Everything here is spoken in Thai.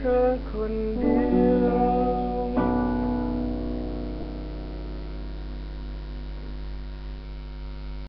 ธอคนเดียว